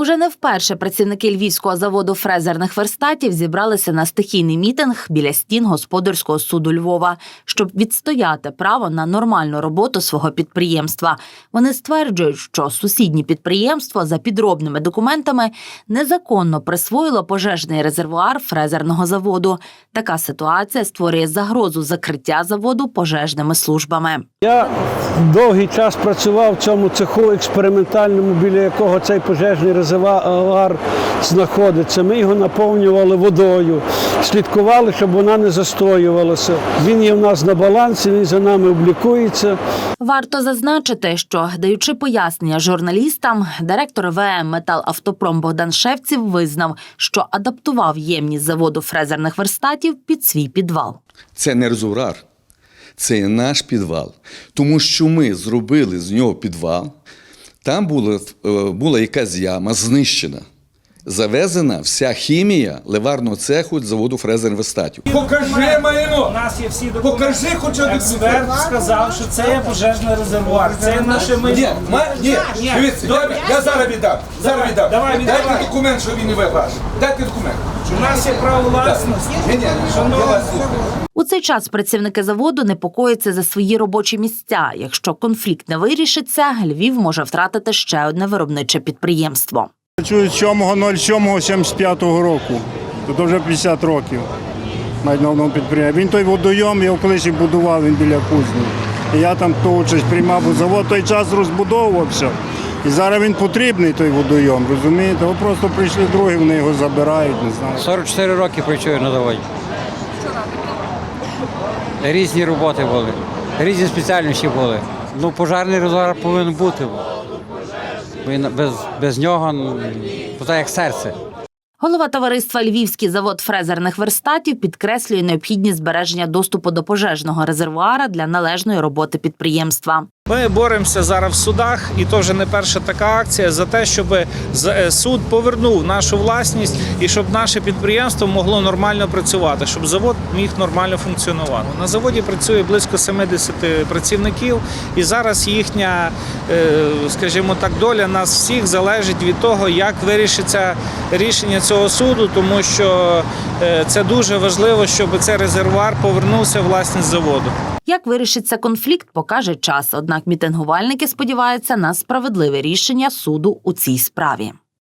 Уже не вперше працівники львівського заводу фрезерних верстатів зібралися на стихійний мітинг біля стін господарського суду Львова, щоб відстояти право на нормальну роботу свого підприємства. Вони стверджують, що сусіднє підприємство за підробними документами незаконно присвоїло пожежний резервуар фрезерного заводу. Така ситуація створює загрозу закриття заводу пожежними службами. Я довгий час працював в цьому цеху експериментальному, біля якого цей пожежний резервуар знаходиться. Ми його наповнювали водою, слідкували, щоб вона не застоювалася. Він є в нас на балансі, він за нами облікується. Варто зазначити, що даючи пояснення журналістам, директор ВМ Метал Автопром Богдан Шевців визнав, що адаптував ємність заводу фрезерних верстатів під свій підвал. Це не резурар, це наш підвал. Тому що ми зробили з нього підвал, там була, е, була якась яма знищена. Завезена вся хімія ливарного цеху заводу фрезер Вестатів. Покажи У нас є всі документи. Покажи хоча б Експерт сказав, що це є пожежний резервуар. Це є наше Ні, майно. ма, ні, Ні. дивіться, я, я зараз віддам. Зараз Давай, віддам. давай, Дайте документ, що він не виграш. Дайте документ. У нас є право власності. У цей час працівники заводу непокоїться за свої робочі місця. Якщо конфлікт не вирішиться, Львів може втратити ще одне виробниче підприємство. Працюю з 7.07.75 року. Тут вже 50 років. Навіть на одному підприємстві. Він той водойом, я його колись і будував, він біля кузні. І я там ту участь приймав, бо завод той час розбудовувався. І зараз він потрібний, той водойом, розумієте? От просто прийшли другі, вони його забирають, не знаю. 44 роки працюю на заводі. Різні роботи були, різні спеціальності були. Ну, пожарний резервуар повинен бути. Без, без нього ну, як серце. Голова товариства Львівський завод фрезерних верстатів підкреслює необхідність збереження доступу до пожежного резервуара для належної роботи підприємства. Ми боремося зараз в судах, і то вже не перша така акція за те, щоб з- е, суд повернув нашу власність і щоб наше підприємство могло нормально працювати, щоб завод міг нормально функціонувати. На заводі працює близько 70 працівників, і зараз їхня, е, скажімо так, доля нас всіх залежить від того, як вирішиться рішення цього суду, тому що е, це дуже важливо, щоб цей резервуар повернувся власність заводу. Як вирішиться конфлікт, покаже час. Однак мітингувальники сподіваються на справедливе рішення суду у цій справі.